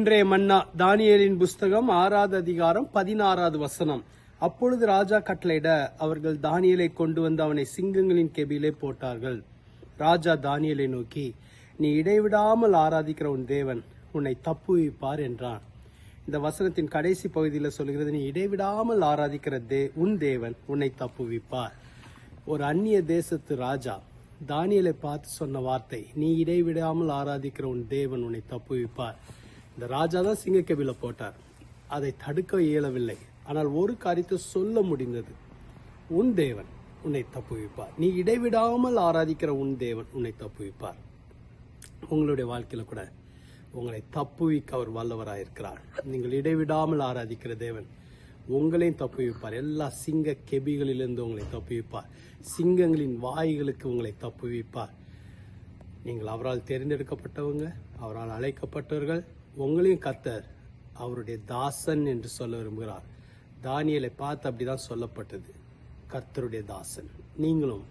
இன்றைய மன்னா தானியலின் புஸ்தகம் ஆறாவது அதிகாரம் பதினாறாவது வசனம். அப்பொழுது ராஜா கட்டளையிட அவர்கள் தானியலை கொண்டு வந்து அவனை சிங்கங்களின் கெபியிலே போட்டார்கள். ராஜா தானியலை நோக்கி நீ இடைவிடாமல் ஆராதிக்கிற உன் தேவன் உன்னை தப்புவிப்பார் என்றான். இந்த வசனத்தின் கடைசி பகுதியில் சொல்கிறது நீ இடைவிடாமல் ஆராதிக்கிற தே உன் தேவன் உன்னை தப்புவிப்பார். ஒரு அந்நிய தேசத்து ராஜா தானியலை பார்த்து சொன்ன வார்த்தை நீ இடைவிடாமல் ஆராதிக்கிற உன் தேவன் உன்னை தப்புவிப்பார். இந்த ராஜா தான் சிங்கக்கபில போட்டார். அதை தடுக்க இயலவில்லை. ஆனால் ஒரு காரியத்தை சொல்ல முடிந்தது. உன் தேவன் உன்னை தப்புவிப்பார். நீ இடைவிடாமல் ஆராதிக்கிற உன் தேவன் உன்னை தப்புவிப்பார். உங்களுடைய வாழ்க்கையில் கூட உங்களை தப்புவிக்க அவர் வல்லவராயிருக்கிறார். நீங்கள் இடைவிடாமல் ஆராதிக்கிற தேவன் உங்களையும் தப்புவிப்பார். எல்லா சிங்க கெபிகளிலிருந்து உங்களை தப்புவிப்பார். சிங்கங்களின் வாய்களுக்கு உங்களை தப்புவிப்பார். நீங்கள் அவரால் தேர்ந்தெடுக்கப்பட்டவங்க அவரால் அழைக்கப்பட்டவர்கள் உங்களையும் கத்தர் அவருடைய தாசன் என்று சொல்ல விரும்புகிறார். தானியலை பார்த்து அப்படிதான் சொல்லப்பட்டது. கர்த்தருடைய தாசன். நீங்களும்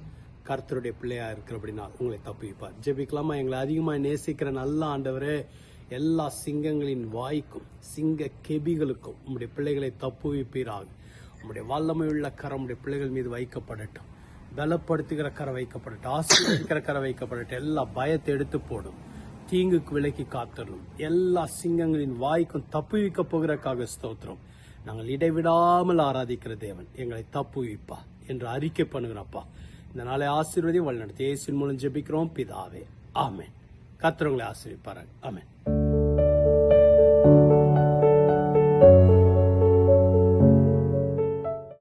கர்த்தருடைய பிள்ளையா இருக்கிறபடினால் உங்களை தப்புவிப்பார். ஜெபிக்கலாமா? எங்களை அதிகமாக நேசிக்கிற நல்ல ஆண்டவரே எல்லா சிங்கங்களின் வாய்க்கும் சிங்க கெபிகளுக்கும் உங்களுடைய பிள்ளைகளை தப்புவிப்பீராக. உங்களுடைய வல்லமை உள்ள கரம் உடைய பிள்ளைகள் மீது வைக்கப்படட்டும். பலப்படுத்துகிற கரை வைக்கப்படட்டும் ஆசீர்வதிக்கிற கரை வைக்கப்படட்டும் எல்லா பயத்தை எடுத்து போடும். தீங்குக்கு விலக்கி காத்தரணும் எல்லா சிங்கங்களின் வாய்க்கும் தப்புவிக்க போகிறக்காக ஸ்தோத்திரம். நாங்கள் இடைவிடாமல் ஆராதிக்கிற தேவன் எங்களை தப்புவிப்பா என்று அறிக்கை பண்ணுகிறப்பா. இந்த நாளை ஆசீர்வதி வழிநடத்தி இயேசின் மூலம் ஜெபிக்கிறோம். பிதாவே ஆமேன். கர்த்தர் உங்களை ஆசீர்விப்பார்கள் ஆமென்.